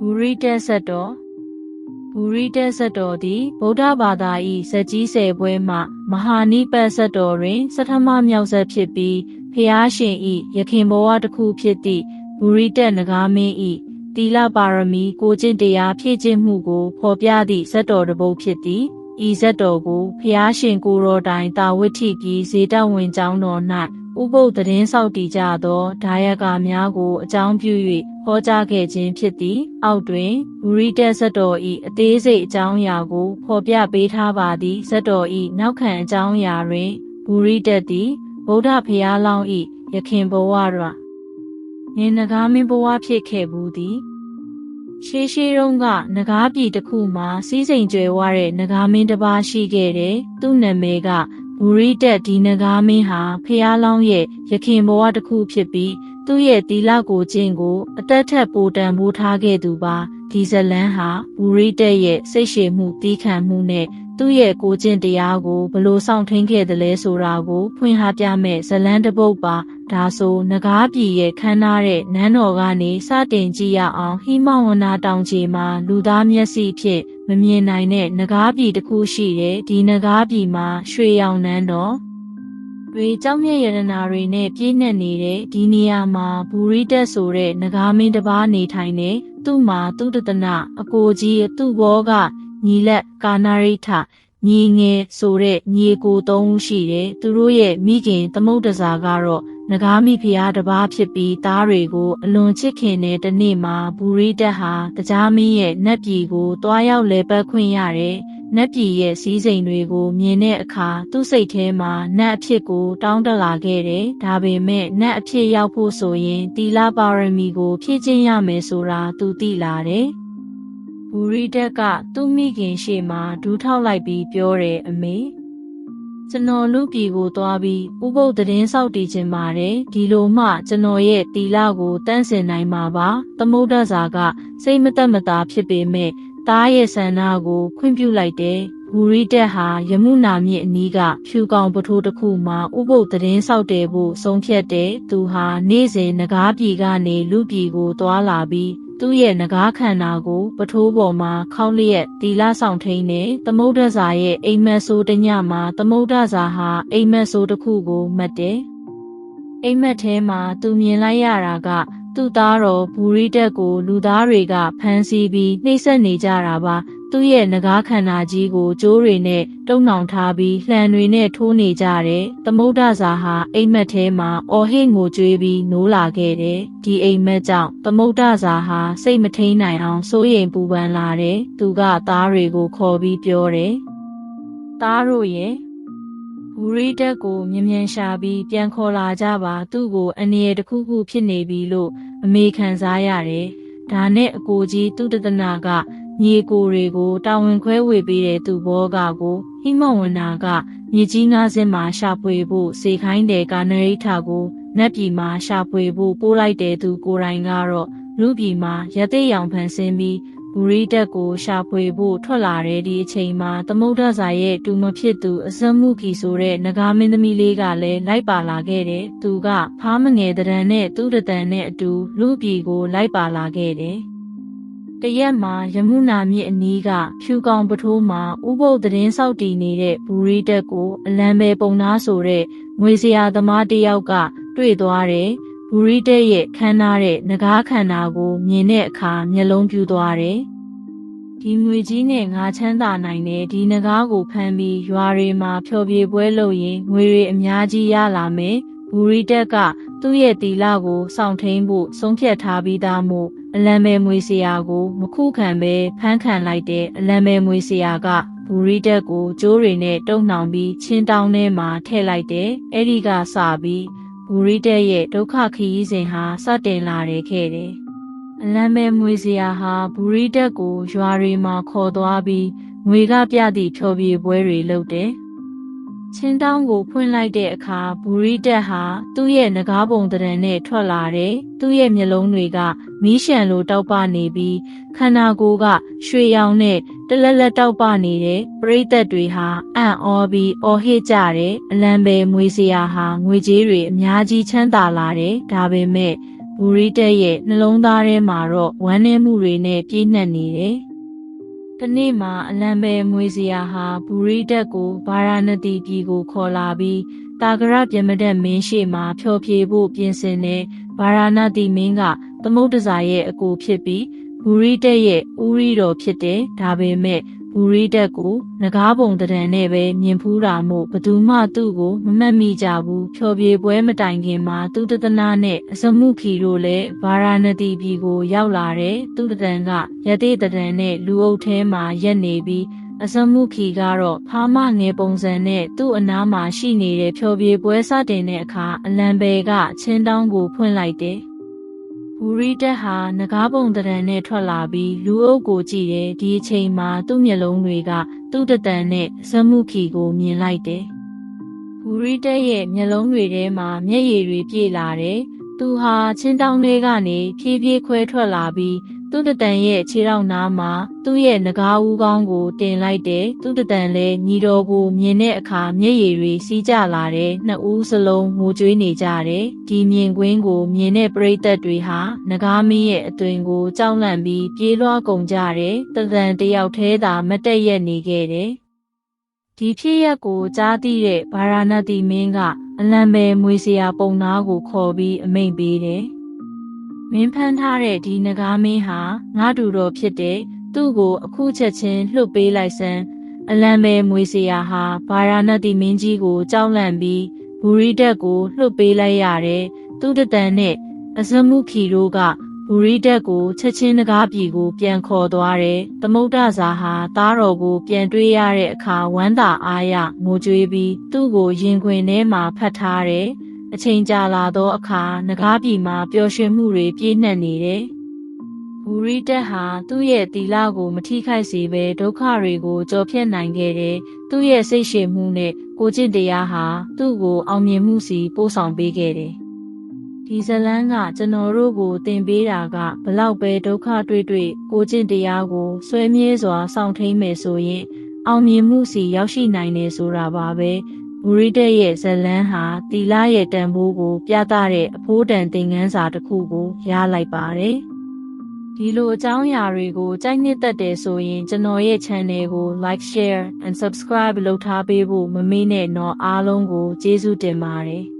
ဘူရိတက်ဆက်တော်ဘူရိတက်ဆက်တော်သည်ဗုဒ္ဓဘာသာ၏ဇက်ကြီးဆယ်ပွဲမှမဟာနိပတ်ဆက်တော်တွင်စထမမြောက်ဆက်ဖြစ်ပြီးဖျားရှင်၏ယခင်ဘဝတစ်ခုဖြစ်သည့်ဘူရိတက်နဂါမင်း၏တီလပါရမီကိုကျင့်တရားဖြည့်ခြင်းမှုကိုဖော်ပြသည့်ဇက်တော်တစ်ပုဒ်ဖြစ်သည်ဤဇက်တော်ကိုဖျားရှင်ကိုရောတိုင်တာဝိထိကြီးဇေတဝင်ကျောင်းတော်၌ ဥပုပ်သတင်းဆောက်တည်ကြသောဒါယကာများကိုအကြောင်းပြု၍ဟောကြားခဲ့ခြင်းဖြစ်သည်အောက်တွင်ဘူရိတက်ဇက်တော်၏အသေးစိတ်အကြောင်းအရာကိုဖော်ပြပေးထားပါသည်ဇက်တော်၏နောက်ခံအကြောင်းအရာတွင်ဘူရိတက်သည်ဗုဒ္ဓဖျားလောင်း၏ယခင်ဘဝတွင်နေနဂါမင်းဘဝဖြစ်ခဲ့ဘူးသည်ရှေးရှေးတုန်းကနဂါးပြည်တစ်ခုမှာစီးစိမ်ကျွယ်ဝတဲ့နဂါမင်းတစ်ပါးရှိခဲ့တယ်သူ့နာမည်က ဘူရိတက်ဒီနဂါမင်းဟာဖျားလောင်းရဲ့ယခင်ဘဝတစ်ခုဖြစ်ပြီးသူ့ရဲ့တီလာကိုခြင်းကို အသက်ထက်ပိုတန်ဖိုးထားခဲ့သူပါဒီဇလန်ဟာဘူရိတက်ရဲ့စိတ်ရှည်မှုတီးခံမှုနဲ့ သူ့ရဲ့ကိုခြင်းတရားကိုဘလို့ဆောင်ထင်းခဲ့တယ်လဲဆိုတာကို ဖွင့်ဟပြမဲ့ဇလန်တစ်ပုဒ်ပါဒါဆိုငကားပြည်ရဲ့ခမ်းနားတဲ့နန်းတော်ကနေစတင်ကြည့်ရအောင်ဟိမဝနာတောင်ခြေမှာလူသားမျက်စိဖြင့်မမြင်နိုင်တဲ့ငကားပြည်တစ်ခုရှိတယ်ဒီငကားပြည်မှာရွှေရောင်နန်းတော်တွေကြောင့်မြရတနာတွေနဲ့ပြည့်နှက်နေတဲ့ဒီနေရာမှာဘူရိတက်ဆိုတဲ့ငကားမင်းတစ်ပါးနေထိုင်နေသူ့မှာသူတတနာအကိုကြီးသူ့ဘောက ညီလက်ကာနာရိထညီငယ်ဆိုတဲ့ညီကိုသုံးဦးရှိတယ်သူတို့ရဲ့မိခင်သမုဒ္ဒဇာကတော့နဂါမိဖုရားတစ်ပါးဖြစ်ပြီးသားတွေကိုအလွန်ချစ်ခင်တဲ့တနေ့မှာဘူရိတက်ဟာတရားမင်းရဲ့နတ်ပြည်ကိုတွားရောက်လဲပတ်ခွင့်ရတယ်။နတ်ပြည်ရဲ့စည်းစိမ်တွေကိုမြင်တဲ့အခါသူ့စိတ်ထဲမှာနတ်အဖြစ်ကိုတောင်းတလာခဲ့တယ်။ဒါပေမဲ့နတ်အဖြစ်ရောက်ဖို့ဆိုရင်တီလာပါရမီကိုဖြည့်ချင်းရမယ်ဆိုတာသူသိလာတယ်။ ဘူရိတက်ကသူ့မိခင်ရှေ့မှာဒူးထောက်လိုက်ပြီးပြောတယ်အမေ။ကျွန်တော်လူပြည်ကိုသွားပြီးဥပုပ်သတင်းဆောက်တည်ခြင်းပါတယ်ဒီလိုမှကျွန်တော်ရဲ့တီလာကိုတန့်စင်နိုင်မှာပါသမုဒ္ဒဇာကစိတ်မသက်မသာဖြစ်ပေမဲ့တားရဲ့ဆန္ဒကိုခွင့်ပြုလိုက်တယ်ဘူရီတက်ဟာယမုနာမြစ်အနီးကဖြူကောင်ပထိုးတစ်ခုမှာဥပုပ်သတင်းဆောက်တယ်ဖို့ဆုံးဖြတ်တယ်သူဟာနေ့စဉ်ငကားပြည်ကနေလူပြည်ကိုသွားလာပြီး သူ့ရဲ့ငကားခန္ဓာကိုပထိုးပေါ်မှာခေါင်းလျက်တီလာဆောင်ထိန်နေသမုဒ္ဒဇာရဲ့အိမ်မက်ဆိုးတညမှာသမုဒ္ဒဇာဟာအိမ်မက်ဆိုးတစ်ခုကိုမှတ်တယ်။အိမ်မက်ထဲမှာသူမြင်လိုက်ရတာက သူ့သားတော်ဘူရီတက်ကို လူသားတွေကဖမ်းဆီးပြီးနှိပ်စက်နေကြတာပါ သူ့ရဲ့ငကားခန္ဓာကြီးကိုကြိုးတွေနဲ့တုံနှောင်ထားပြီးလှံတွေနဲ့ထိုးနေကြတယ်။သမုဒ္ဒဇာဟာအိမ်မက်ထဲမှာအော်ဟစ်ငိုကြွေးပြီးနိုးလာခဲ့တယ်။ဒီအိမ်မက်ကြောင့်သမုဒ္ဒဇာဟာစိတ်မထိန်နိုင်အောင်စိုးရိမ်ပူပန်လာတယ်။သူကသားတွေကိုခေါ်ပြီးပြောတယ်။သားတို့ရဲ့ဘူရီတက်ကိုမြ мян ရှာပြီးပြန်ခေါ်လာကြပါသူ့ကိုအနေရတစ်ခုခုဖြစ်နေပြီလို့အမေခံစားရတယ်။ဒါနဲ့အကိုကြီးသူတတနာက ညီကိုတွေကိုတာဝန်ခွဲဝေပေးတဲ့သူဘောကကိုဟိမဝန္နာကမြေကြီးငါးစင်းမှာရှာဖွေဖို့စေခိုင်းတဲ့ကာနရိထာကိုနတ်ပြည်မှာရှာဖွေဖို့ပို့လိုက်တဲ့သူကိုယ်တိုင်ကတော့လူပြည်မှာရသေးရောင်ဖန်ဆင်းပြီးဘူရီတက်ကိုရှာဖွေဖို့ထွက်လာတဲ့ဒီအချိန်မှာသမုဒ္ဒဇာရဲ့တူမဖြစ်သူအစမှုကီဆိုတဲ့နဂါမင်းသမီးလေးကလည်းလိုက်ပါလာခဲ့တယ်။သူကဖားမငယ်တရံနဲ့သူ့တတန်နဲ့အတူလူပြည်ကိုလိုက်ပါလာခဲ့တယ်။ တရက်မှာယမုနာမြစ်အနီးကဖြူကောင်ပထိုးမှာဥပုပ်သတင်းဆောက်တည်နေတဲ့ဘူရီတက်ကိုအလံပဲပုံနာဆိုတဲ့ငွေစရာသမားတယောက်ကတွေ့သွားတယ်။ဘူရီတက်ရဲ့ခမ်းနားတဲ့ငကားခန္ဓာကိုမြင်တဲ့အခါမျက်လုံးပြူသွားတယ်။ဒီငွေကြီးနဲ့ငါချမ်းသာနိုင်တဲ့ဒီငကားကိုဖမ်းပြီးရွာတွေမှာဖျော်ဖြေပွဲလုပ်ရင်ငွေတွေအများကြီးရလာမယ်။ဘူရီတက်ကသူ့ရဲ့တီလာကိုစောင့်ထိန်ဖို့ဆုံးဖြတ်ထားပြီးသားမို့ အလံမဲမွေစရာကို မခုခံပဲဖမ်းခံလိုက်တဲ့အလံမဲမွေစရာကဘူရီတက်ကိုကျိုးတွေနဲ့တုံနှောင်ပြီးချင်းတောင်းထဲမှာထည့်လိုက်တယ်။အဲဒီကစပြီးဘူရီတက်ရဲ့ဒုက္ခခရီးစဉ်ဟာစတင်လာတယ်ခဲ့တယ်။အလံမဲမွေစရာဟာဘူရီတက်ကိုရွာတွေမှာခေါ်သွားပြီးငွေကပြသည့်ဖြော်ပြပွဲတွေလုပ်တယ်။ ချင်းတောင်းကိုဖွင့်လိုက်တဲ့အခါဘူရီတက်ဟာသူ့ရဲ့ငကားပုံတရံနဲ့ထွက်လာတယ်။သူ့ရဲ့မျက်လုံးတွေကမီးရှံလိုတောက်ပနေပြီးခန္ဓာကိုယ်ကရွှေရောင်နဲ့တလက်လက်တောက်ပနေတဲ့ပရိသတ်တွေဟာအံ့ဩပြီးအော်ဟစ်ကြတယ်။အလံပဲမွေစရာဟာငွေကြေးတွေအများကြီးချမ်းသာလာတယ်။ဒါပေမဲ့ဘူဘူရီတက်ရဲ့နှလုံးသားထဲမှာတော့ဝမ်းနည်းမှုတွေနဲ့ပြည့်နှက်နေတယ်။ တနေ့မှာအလံပဲမွေစရာဟာဘူရီတက်ကိုဗာရာဏသီပြည်ကိုခေါ်လာပြီးတာဂရပြမဒတ်မင်းရှိမှဖျော်ဖြေဖို့ပြင်ဆင်တဲ့ဗာရာဏသီမင်းကသမုဒ္ဒဇာရဲ့အကူဖြစ်ပြီးဘူရီတက်ရဲ့ဦးရီတော်ဖြစ်တယ်ဒါပေမဲ့ ဘူရီတက်ကိုငကားပုံတံနဲ့ပဲမြင်ဖူးတာမို့ဘသူမှသူ့ကိုမမှတ်မိကြဘူးဖျော်ဖြေပွဲမတိုင်ခင်မှာသူတသနာနဲ့အစမှုခီတို့လည်းဗာရာဏသီပြည်ကိုရောက်လာတယ်သူတံကရသေးတံနဲ့လူအုပ်ထဲမှာရက်နေပြီးအစမှုခီကတော့ဖားမငယ်ပုံစံနဲ့သူ့အနားမှာရှိနေတဲ့ဖျော်ဖြေပွဲစတင်တဲ့အခါအလံဘယ်ကချင်းတောင်းကိုဖွင့်လိုက်တယ် ဘူရီတက်ဟာငကားပုံတရံနဲ့ထွက်လာပြီးလူအုပ်ကိုကြည့်တယ်ဒီအချိန်မှာသူ့မျက်လုံးတွေကသူ့တတန်နဲ့ဇမှုခီကိုမြင်လိုက်တယ်ဘူရီတက်ရဲ့မျက်လုံးတွေထဲမှာမျက်ရည်တွေပြည့်လာတယ်သူဟာချင်းတောင်းလေးကနေဖြည်းဖြည်းခွဲထွက်လာပြီး သူ့တတန်ရဲ့ခြေထောက်နားမှာသူ့ရဲ့ငကားဦးကောင်းကိုတင်လိုက်တယ်သူ့တတန်လည်းညီတော်ကိုမြင်တဲ့အခါမျက်ရည်တွေစီးကျလာတယ်နှစ်ဦးစလုံးငိုကြွေးနေကြတယ်ဒီမြင်ကွင်းကိုမြင်တဲ့ပရိသတ်တွေဟာငကားမင်းရဲ့အသွင်ကိုကြောက်လန့်ပြီးပြေးလွှားကုန်ကြတယ်တတန်တယောက်တည်းသာမတ်တက်ရက်နေခဲ့တယ်ဒီဖြစ်ရက်ကိုကြားသိတဲ့ဗာရာဏသီမင်းကအလံပဲမွေစရာပုံနာကိုခေါ်ပြီးအမိန့်ပေးတယ် မင်းဖမ်းထားတဲ့ဒီနဂါမင်းဟာငါတူတော်ဖြစ်တဲ့သူ့ကိုအခုချက်ချင်းလှုပ်ပေးလိုက်စမ်းအလံပဲမွေစရာဟာဗာရာဏသီမင်းကြီးကိုကြောက်လန့်ပြီးဘူရီတက်ကိုလှုပ်ပေးလိုက်ရတယ်သူတတန်နဲ့အစမှုခီတို့ကဘူရီတက်ကိုချက်ချင်းနဂါပြည်ကိုပြန်ခေါ်သွားတယ်သမုဒ္ဒဇာဟာသားတော်ကိုပြန်တွေ့ရတဲ့အခါဝမ်းသာအားရငိုကြွေးပြီးသူ့ကိုရင်ခွင်ထဲမှာဖတ်ထားတယ် အချိန်ကြာလာသောအခါငကားပြည်မှာပျော်ရွှင်မှုတွေပြည့်နှက်နေတယ်။ဘူရီတက်ဟာသူ့ရဲ့တီလာကိုမထိခိုက်စေဘဲဒုက္ခတွေကိုကြော်ဖြတ်နိုင်ခဲ့တယ်။သူ့ရဲ့စိတ်ရှည်မှုနဲ့ကိုကျင့်တရားဟာသူ့ကိုအောင်မြင်မှုစီပို့ဆောင်ပေးခဲ့တယ်။ဒီဇလန်းကကျွန်တော်တို့ကိုသင်ပေးတာကဘလောက်ပဲဒုက္ခတွေ့တွေ့ကိုကျင့်တရားကိုဆွဲမြဲစွာစောင့်ထိန်မယ်ဆိုရင်အောင်မြင်မှုစီရောက်ရှိနိုင်တယ်ဆိုတာပါပဲ။ ဘူရီတက်ရဲ့ဇလန်းဟာတီလာရဲ့တန်ဖိုးကို ပြသတဲ့အဖိုးတန်သင်ခန်းစာတစ်ခုကိုရလိုက်ပါတယ်။ဒီလိုအကြောင်းအရာတွေကိုကြိုက်နှစ်သက်တယ်ဆိုရင်ကျွန်တော်ရဲ့ channel ကို like share and subscribe လုပ်ထားပေးဖို့မမေ့နဲ့တော့အားလုံးကိုကျေးဇူးတင်ပါတယ်။